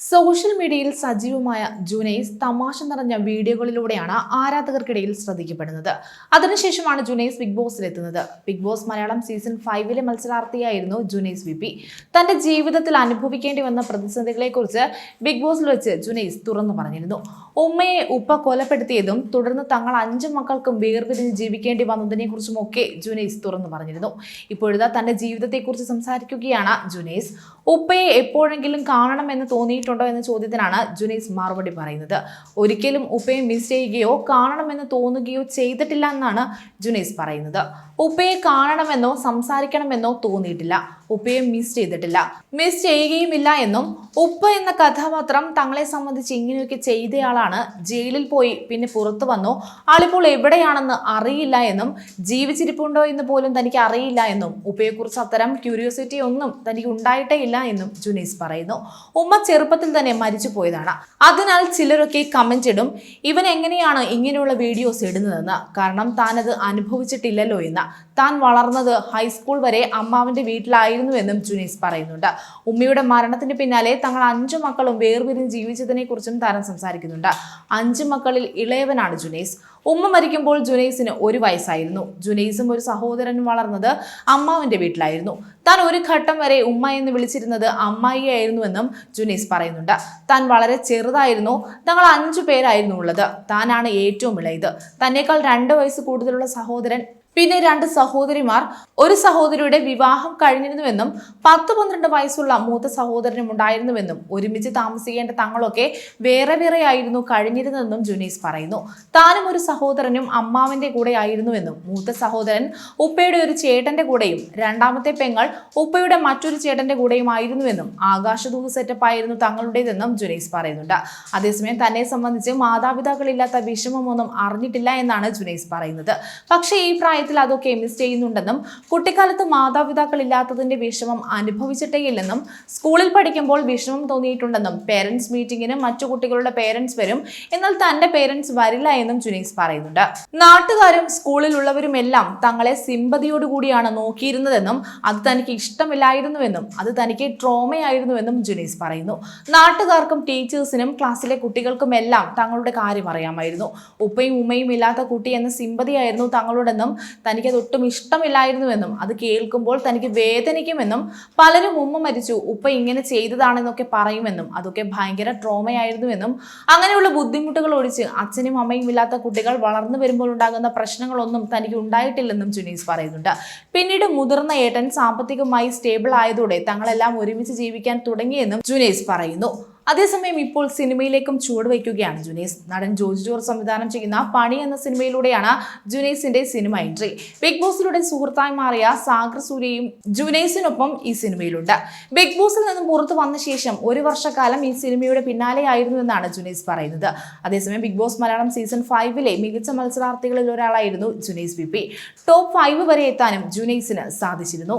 Social മീഡിയയിൽ സജീവമായ ജുനൈസ് തമാശ നിറഞ്ഞ വീഡിയോകളിലൂടെയാണ് ആരാധകർക്കിടയിൽ ശ്രദ്ധിക്കപ്പെടുന്നത്. അതിനുശേഷമാണ് ജുനൈസ് ബിഗ് ബോസിലെത്തുന്നത്. ബിഗ് ബോസ് മലയാളം സീസൺ ഫൈവിലെ മത്സരാർത്ഥിയായിരുന്നു ജുനൈസ് വി പി. തന്റെ ജീവിതത്തിൽ അനുഭവിക്കേണ്ടി വന്ന പ്രതിസന്ധികളെക്കുറിച്ച് ബിഗ് ബോസിൽ വെച്ച് ജുനൈസ് തുറന്നു പറഞ്ഞിരുന്നു. ഉമ്മയെ ഉപ്പ കൊലപ്പെടുത്തിയതും തുടർന്ന് തങ്ങൾ അഞ്ചു മക്കൾക്കും വേർപിരിഞ്ഞ് ജീവിക്കേണ്ടി വന്നതിനെക്കുറിച്ചുമൊക്കെ ജുനൈസ് തുറന്നു പറഞ്ഞിരുന്നു. ഇപ്പോഴത്തെ തന്റെ ജീവിതത്തെക്കുറിച്ച് സംസാരിക്കുകയാണ് ജുനൈസ് ഉപ്പയെ എപ്പോഴെങ്കിലും കാണണം എന്ന് തോന്നിയിട്ടുണ്ടോ എന്ന ചോദ്യത്തിനാണ് ജുനൈസ് മറുപടി പറയുന്നത്. ഒരിക്കലും ഉപ്പയെ മിസ് ചെയ്യുകയോ കാണണമെന്ന് തോന്നുകയോ ചെയ്തിട്ടില്ല എന്നാണ് ജുനൈസ് പറയുന്നത്. ഉപ്പയെ കാണണമെന്നോ സംസാരിക്കണമെന്നോ തോന്നിയിട്ടില്ല. ഉപ്പയെ മിസ് ചെയ്തിട്ടില്ല. മിസ് ചെയ്യുകയുമില്ല എന്നും ഉപ്പ എന്ന കഥാപാത്രം തങ്ങളെ സംബന്ധിച്ച് ഇങ്ങനെയൊക്കെ ചെയ്തയാളാണ്. ജയിലിൽ പോയി പിന്നെ പുറത്തു വന്നു. ആളിപ്പോൾ എവിടെയാണെന്ന് അറിയില്ല എന്നും ജീവിച്ചിരിപ്പുണ്ടോ എന്ന് പോലും തനിക്ക് അറിയില്ല എന്നും ഉപ്പയെക്കുറിച്ച് അത്തരം ക്യൂരിയോസിറ്റി ഒന്നും തനിക്ക് ഉണ്ടായിട്ടേ ഇല്ല എന്നും ജുനൈസ് പറയുന്നു. ഉമ്മ ചെറുപ്പത്തിൽ തന്നെ മരിച്ചു പോയതാണ്. അതിനാൽ ചിലരൊക്കെ കമന്റ് ഇടും ഇവൻ എങ്ങനെയാണ് ഇങ്ങനെയുള്ള വീഡിയോസ് ഇടുന്നതെന്ന്? കാരണം താൻ അത് അനുഭവിച്ചിട്ടില്ലല്ലോ എന്ന്. താൻ വളർന്നത് ഹൈസ്കൂൾ വരെ അമ്മാവിന്റെ വീട്ടിലായിരുന്നു എന്നും ജുനൈസ് പറയുന്നുണ്ട്. ഉമ്മയുടെ മരണത്തിന് പിന്നാലെ തങ്ങൾ അഞ്ചു മക്കളും വേർപിരിഞ്ഞ് ജീവിച്ചതിനെ കുറിച്ചും താരം സംസാരിക്കുന്നുണ്ട്. അഞ്ചു മക്കളിൽ ഇളയവനാണ് ജുനൈസ്. ഉമ്മ മരിക്കുമ്പോൾ ജുനൈസിന് ഒരു വയസ്സായിരുന്നു. ജുനൈസും ഒരു സഹോദരനും വളർന്നത് അമ്മാവിന്റെ വീട്ടിലായിരുന്നു. താൻ ഒരു ഘട്ടം വരെ ഉമ്മ എന്ന് വിളിച്ചിരുന്നത് അമ്മായിയായിരുന്നുവെന്നും ജുനീസ് പറയുന്നുണ്ട്. താൻ വളരെ ചെറുതായിരുന്നു. തങ്ങൾ അഞ്ചു പേരായിരുന്നു ഉള്ളത്. താനാണ് ഏറ്റവും ഇളയത്. തന്നേക്കാൾ രണ്ട് വയസ്സ് കൂടുതലുള്ള സഹോദരൻ പിന്നെ രണ്ട് സഹോദരിമാർ. ഒരു സഹോദരിയുടെ വിവാഹം കഴിഞ്ഞിരുന്നുവെന്നും പത്ത് പന്ത്രണ്ട് വയസ്സുള്ള മൂത്ത സഹോദരനും ഉണ്ടായിരുന്നുവെന്നും ഒരുമിച്ച് താമസിക്കേണ്ട തങ്ങളൊക്കെ വേറെ വേറെ ആയിരുന്നു കഴിഞ്ഞിരുന്നതെന്നും ജുനീസ് പറയുന്നു. താനും ഒരു സഹോദരനും അമ്മാവന്റെ കൂടെ ആയിരുന്നുവെന്നും മൂത്ത സഹോദരൻ ഉപ്പയുടെ ഒരു ചേട്ടന്റെ കൂടെയും രണ്ടാമത്തെ പെങ്ങൾ ഉപ്പയുടെ മറ്റൊരു ചേട്ടന്റെ കൂടെയും ആയിരുന്നുവെന്നും ആകാശദൂത് സെറ്റപ്പ് ആയിരുന്നു തങ്ങളുടേതെന്നും ജുനൈസ് പറയുന്നുണ്ട്. അതേസമയം തന്നെ സംബന്ധിച്ച് മാതാപിതാക്കളില്ലാത്ത വിഷമമൊന്നും അറിഞ്ഞിട്ടില്ല എന്നാണ് ജുനൈസ് പറയുന്നത്. പക്ഷേ ഈ പ്രായത്തിൽ അതൊക്കെ മിസ് ചെയ്യുന്നുണ്ടെന്നും കുട്ടിക്കാലത്ത് മാതാപിതാക്കൾ ഇല്ലാത്തതിന്റെ വിഷമം അനുഭവിച്ചിട്ടേയില്ലെന്നും സ്കൂളിൽ പഠിക്കുമ്പോൾ വിഷമം തോന്നിയിട്ടുണ്ടെന്നും പേരൻസ് മീറ്റിംഗിന് മറ്റു കുട്ടികളുടെ പേരൻസ് വരും എന്നാൽ തന്റെ പേരൻസ് വരില്ല എന്നും ജുനൈസ് പറയുന്നുണ്ട്. നാട്ടുകാരും സ്കൂളിലുള്ളവരും എല്ലാം തങ്ങളെ സിമ്പതിയോടുകൂടിയാണ് നോക്കിയിരുന്നതെന്നും അത് തനിക്ക് ഇഷ്ടമില്ലായിരുന്നുവെന്നും അത് തനിക്ക് ട്രോമയായിരുന്നുവെന്നും ജുനൈസ് പറയുന്നു. നാട്ടുകാർക്കും ടീച്ചേഴ്സിനും ക്ലാസ്സിലെ കുട്ടികൾക്കും എല്ലാം തങ്ങളുടെ കാര്യം അറിയാമായിരുന്നു. ഉപ്പയും ഉമ്മയും ഇല്ലാത്ത കുട്ടി എന്ന സിമ്പതിയായിരുന്നു തങ്ങളോടെന്നും തനിക്കത് ഒട്ടും ഇഷ്ടമില്ലായിരുന്നുവെന്നും അത് കേൾക്കുമ്പോൾ തനിക്ക് വേദനിക്കുമെന്നും പലരും ഉമ്മ മരിച്ചു ഉപ്പ ഇങ്ങനെ ചെയ്തതാണെന്നൊക്കെ പറയുമെന്നും അതൊക്കെ ഭയങ്കര ട്രോമയായിരുന്നുവെന്നും അങ്ങനെയുള്ള ബുദ്ധിമുട്ടുകൾ ഒഴിച്ച് അച്ഛനും അമ്മയും ഇല്ലാത്ത കുട്ടികൾ വളർന്നു വരുമ്പോൾ ഉണ്ടാകുന്ന പ്രശ്നങ്ങളൊന്നും തനിക്ക് ഉണ്ടായിട്ടില്ലെന്നും ജുനീസ് പറയുന്നുണ്ട്. പിന്നീട് മുതിർന്ന ഏട്ടൻ സാമ്പത്തികമായി സ്റ്റേബിൾ ആയതോടെ തങ്ങളെല്ലാം ഒരുമിച്ച് ജീവിക്കാൻ തുടങ്ങിയെന്നും ജുനേസ് പറയുന്നു. അതേസമയം ഇപ്പോൾ സിനിമയിലേക്കും ചുവട് ചുവടുവയ്ക്കുകയാണ് ജുനൈസ്. നടൻ ജോർജ് ജോർജ് സംവിധാനം ചെയ്യുന്ന പണി എന്ന സിനിമയിലൂടെയാണ് ജുനൈസിന്റെ സിനിമ എൻട്രി. ബിഗ് ബോസിലൂടെ സുഹൃത്തായി മാറിയ സാഗർ സൂര്യയും ജുനൈസിനൊപ്പം ഈ സിനിമയിലുണ്ട്. ബിഗ് ബോസിൽ നിന്നും പുറത്തു വന്ന ശേഷം ഒരു വർഷക്കാലം ഈ സിനിമയുടെ പിന്നാലെയായിരുന്നു എന്നാണ് ജുനൈസ് പറയുന്നത്. അതേസമയം ബിഗ് ബോസ് മലയാളം സീസൺ ഫൈവിലെ മികച്ച മത്സരാർത്ഥികളിൽ ഒരാളായിരുന്നു ജുനൈസ് ബിപി ടോപ്പ് ഫൈവ് വരെ എത്താനും ജുനൈസിന് സാധിച്ചിരുന്നു.